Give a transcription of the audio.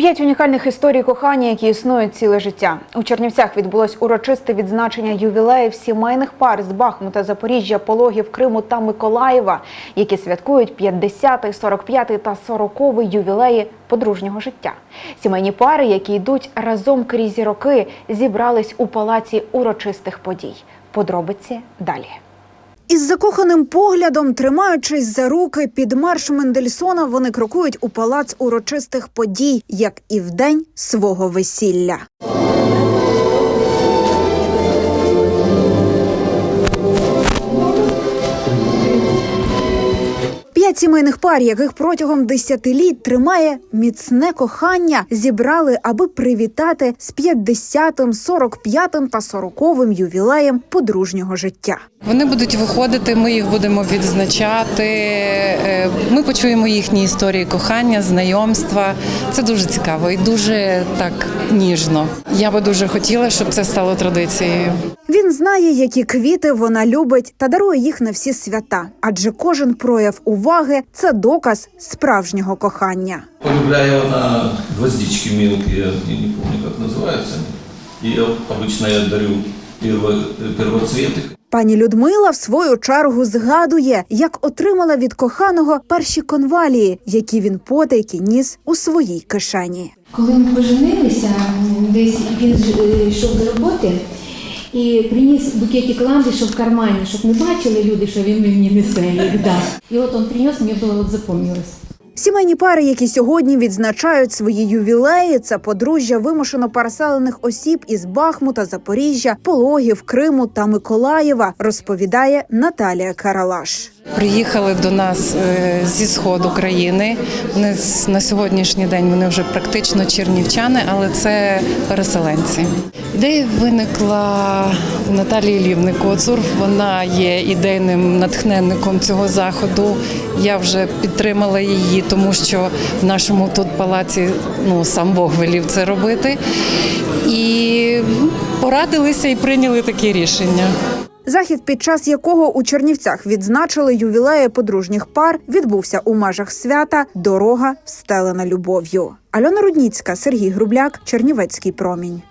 П'ять унікальних історій кохання, які існують ціле життя. У Чернівцях відбулось урочисте відзначення ювілеїв сімейних пар з Бахмута, Запоріжжя, Пологів, Криму та Миколаєва, які святкують 50-й, 45-й та 40-й ювілеї подружнього життя. Сімейні пари, які йдуть разом крізь роки, зібрались у палаці урочистих подій. Подробиці далі. Із закоханим поглядом, тримаючись за руки під марш Мендельсона, вони крокують у палац урочистих подій, як і в день свого весілля. П'ять сімейних пар, яких протягом десятиліть тримає міцне кохання, зібрали, аби привітати з 50-м, 45-м та 40-м ювілеєм подружнього життя. Вони будуть виходити, ми їх будемо відзначати. е, Ми почуємо їхні історії кохання, знайомства. Це дуже цікаво і дуже так ніжно. Я би дуже хотіла, щоб це стало традицією. Він знає, які квіти вона любить та дарує їх на всі свята, адже кожен прояв уваги це доказ справжнього кохання. Полюбляю она гвоздички мелкие, я не помню, как называются. И я обычно я дарю перво- первоцветы. Пані Людмила в свою чергу згадує, як отримала від коханого перші конвалії, які він потайки ніс у своїй кишені. Коли ми поженилися, десь він ж, е, йшов з роботи і приніс букетик ландиша в кармані, щоб не бачили люди, що він мені несе їх Да. І от він приніс, мені було от запам'яталось. Сімейні пари, які сьогодні відзначають свої ювілеї, це подружжя вимушено переселених осіб із Бахмута, Запоріжжя, Пологів, Криму та Миколаєва, розповідає Наталія Каралаш. Приїхали до нас е, зі сходу країни. Вони на сьогоднішній день вони вже практично чернівчани, але це переселенці. Ідея виникла в Наталії Лівни Коцур. Вона є ідейним натхненником цього заходу. Я вже підтримала її, тому що в нашому тут палаці ну сам Бог велів це робити. І порадилися і прийняли такі рішення. Захід, під час якого у Чернівцях відзначили ювілеї подружніх пар, відбувся у межах свята Дорога встелена любов'ю. Альона Рудніцька, Сергій Грубляк, Чернівецький промінь.